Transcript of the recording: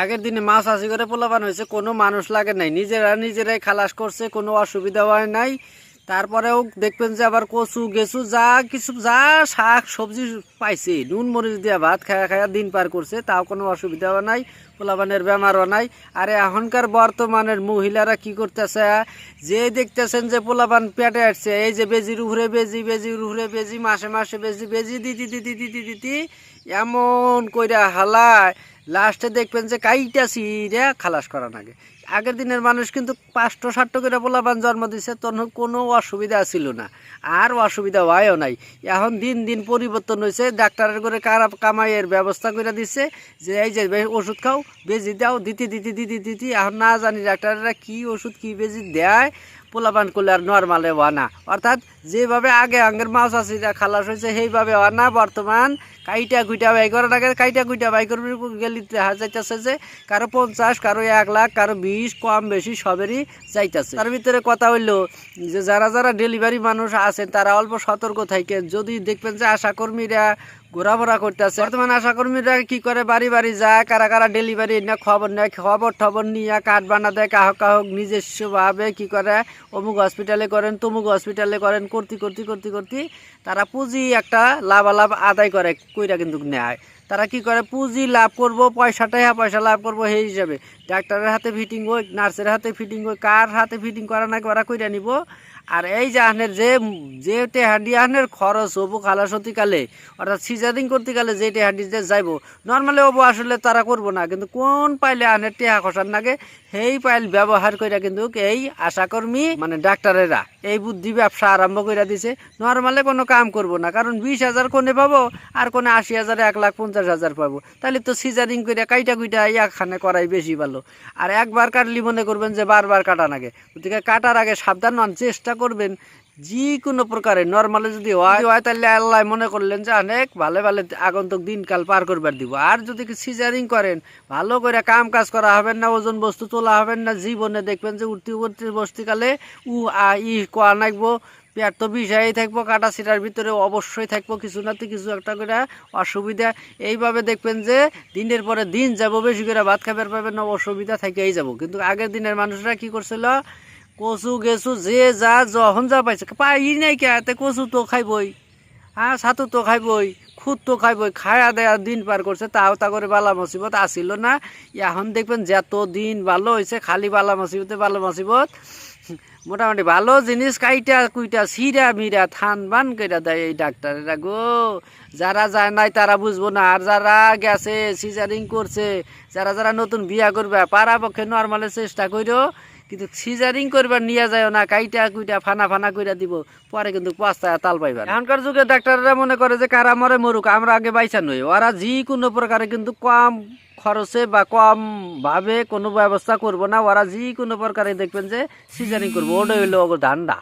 আগের দিনে মাছ আসি করে পোলাপান হয়েছে, কোনো মানুষ লাগে নাই। নিজেরা নিজেরাই খালাস করছে, কোনো অসুবিধা হয় নাই। তারপরেও দেখবেন যে আবার কচু গেছু যা কিছু, যা শাক, সবজি পাইছে, নুন, মরিচ দিয়া ভাত খায়া খায়া দিন পার করছে, তাও কোনো অসুবিধা হয় নাই, পোলাপানের বেমারও নাই। আর এখনকার বর্তমানের মহিলারা কি করতেছে যে দেখতেছেন যে পোলাপান পেটে আসছে, এই যে বেজির উহরে বেজি বেজির উহরে বেজি, মাসে মাসে বেজি বেজি দিতি দিতি দিতি দিতি, এমন কইরা হালায়। লাস্টে দেখবেন যে কাইটা সিরে খালাস করা নাগে আগের দিনের মানুষ কিন্তু পাঁচটো ষাটটো করে পোলাপান জন্ম দিছে, তখন কোনো অসুবিধা ছিল না। আর অসুবিধা হয়ও নাই। এখন দিন দিন পরিবর্তন হয়েছে ডাক্তারের করে কারা কামাইয়ের ব্যবস্থা করে দিচ্ছে যে এই যে ওষুধ খাও, বেজি দাও, দিতে দিতে দিতে দিতে, এখন না জানি ডাক্তাররা কি ওষুধ, কি বেজি দেয়। পোলাপান করলে আর নর্মালে হওয়া না। অর্থাৎ যেভাবে আগে আগের মাছ আসিরা খালাস হয়েছে, সেইভাবে হওয়া না বর্তমান। কাইটা কুইটা বাই করার আগে কাইটা কুইটা বাই করবি গেলি দেখা যাইতেছে যে কারও পঞ্চাশ, কারও এক লাখ, কারও বিশ, কম বেশি সবেরই যাইতেছে। তার ভিতরে কথা হইল যে যারা যারা ডেলিভারি মানুষ আছেন, তারা অল্প সতর্ক থাকেন। যদি দেখবেন যে আশাকর্মীরা ঘোরাফেরা করতেছে। বর্তমানে আশাকর্মীরা কি করে? বাড়ি বাড়ি যায়, কারা কারা ডেলিভারি না খবর নেয়, খবর টবর নিয়ে কাঠ বানা দেয়, কাহক কাহক নিজস্বভাবে কি করে? অমুক হসপিটালে করেন, তমুক হসপিটালে করেন, করতে করতে করতে করতে তারা পুঁজি একটা লাভালাভ আদায় করে, কইরা কিন্তু নেয়। তারা কি করে? পুঁজি লাভ করব, পয়সাটাই হ্যাঁ পয়সা লাভ করব সেই হিসাবে। ডাক্তারের হাতে ফিটিং হোক নার্সের হাতে ফিটিং হোক কার হাতে ফিটিং করা না করা কইরা নিব? আর এই যে আহনের যে যে টেহাডি আহনের খরচ হব খালাসতিকালে অর্থাৎ সিজারিং করতে গেলে যে টেহাডি যে যাইব নর্মালি হব আসলে তারা করব না, কিন্তু কোন পাইলে আহনের টেহা খসার নাগে, সেই পাইল ব্যবহার কইরা কিন্তু এই আশাকর্মী মানে ডাক্তারেরা, এই বুদ্ধি ব্যবসা আরম্ভ কইরা দিছে। নর্মালে কোনো কাম করব না, কারণ বিশ হাজার কোনে পাবো, আর কোনে আশি হাজার এক লাখ হাজার পাবো। তাহলে তো সিজারিং করে কাইটা কুইটা একখানে করাই বেশি ভালো। আর একবার কাটলি মনে করবেন যে বারবার কাটা নাগে। গতিকে কাটার আগে সাবধান হন, চেষ্টা করবেন যে কোনো প্রকারে। নর্মালে যদি হয় হয় তাহলে আল্লাহ মনে করলেন যে অনেক ভালো ভালো, আগন্তুক দিনকাল পার করবার দিব। আর যদি সিজারিং করেন, ভালো করে কাম কাজ করা হবেন না, ওজন বস্তু তোলা হবেন না, জীবনে দেখবেন যে উঠতে উঠতে বস্তিকালে উ, আ, ই কোয়া নাকবো পেট তো বিষাই থাকব, কাটা সিটার ভিতরে অবশ্যই থাকব, কিছু না তো কিছু একটা করে অসুবিধা। এইভাবে দেখবেন যে দিনের পরে দিন যাব, বেশি করে ভাত খাবার পাবেন অসুবিধা থেকেই যাব। কিন্তু আগের দিনের মানুষরা কি করছিল? কচু গেছু যে যা যখন যা পাইছে, পাই নাই কে, এতে কচু তো খাইবই হ্যাঁ ছাতু তো খাইবই, খুদ তো খাইবই, খায়া দেয়া দিন পার করছে, তাও তা করে বালা মুসিবত আসিল না। এখন দেখবেন যত দিন ভালো হয়েছে খালি বালা মুসিবতে বালা মুসিবত মোটামুটি ভালো জিনিস কাইটা, কুইটা, সিরা মিরা, থান বান কইরা দেয় এই ডাক্তারেরা গো। যারা যায় নাই তারা বুঝব না। আর যারা গেছে, সিজারিং করছে, যারা যারা নতুন বিয়া করবে, পারা পক্ষে নর্মালে চেষ্টা করো কিন্তু সিজারিং করবার নিয়ে যায় না, কাইটা, কুইটা, ফানা ফানা কইরা দিব, পরে কিন্তু পাঁচটা তাল পাইবার এখনকার যুগে ডাক্তাররা মনে করে যে কারা মরে মরুক, আমরা আগে বাইসা নই। ওরা যে কোনো প্রকারে কিন্তু কম খরচে বা কমভাবে কোনো ব্যবস্থা করব না। ওরা যে কোনো প্রকারে দেখবেন যে সিজারিং করব। ওটা হইল ধান্দা।